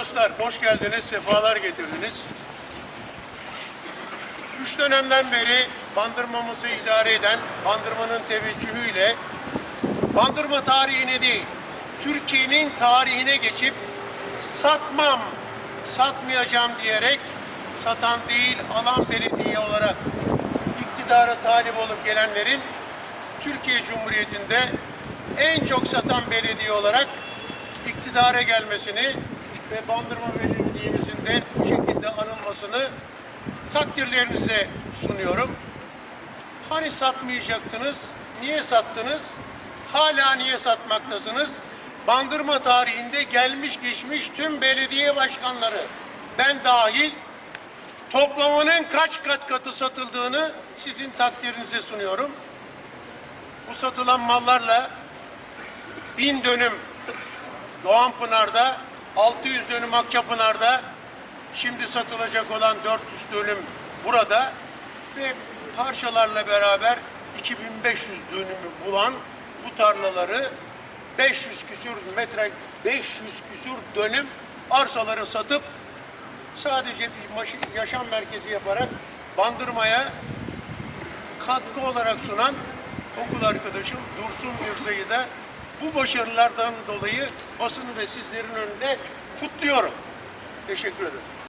dostlar, hoş geldiniz, sefalar getirdiniz. Üç dönemden beri bandırmamızı idare eden bandırmanın teveccühüyle bandırma tarihine değil, Türkiye'nin tarihine geçip satmam, satmayacağım diyerek satan değil, alan belediye olarak iktidara talip olup gelenlerin Türkiye Cumhuriyeti'nde en çok satan belediye olarak iktidara gelmesini ve Bandırma Belediye'mizin de bu şekilde anılmasını takdirlerinize sunuyorum. Hani satmayacaktınız? Niye sattınız? Hala niye satmaktasınız? Bandırma tarihinde gelmiş geçmiş tüm belediye başkanları ben dahil toplamanın kaç kat katı satıldığını sizin takdirinize sunuyorum. Bu satılan mallarla bin dönüm Doğanpınar'da, 600 dönüm Akçapınar'da, şimdi satılacak olan 400 dönüm burada ve parçalarla beraber 2500 dönümü bulan bu tarlaları 500 küsür metre, 500 küsür dönüm arsaları satıp sadece bir yaşam merkezi yaparak bandırmaya katkı olarak sunan okul arkadaşım Dursun Mirza'yı da bu başarılardan dolayı basını ve sizlerin önünde kutluyorum. Teşekkür ederim.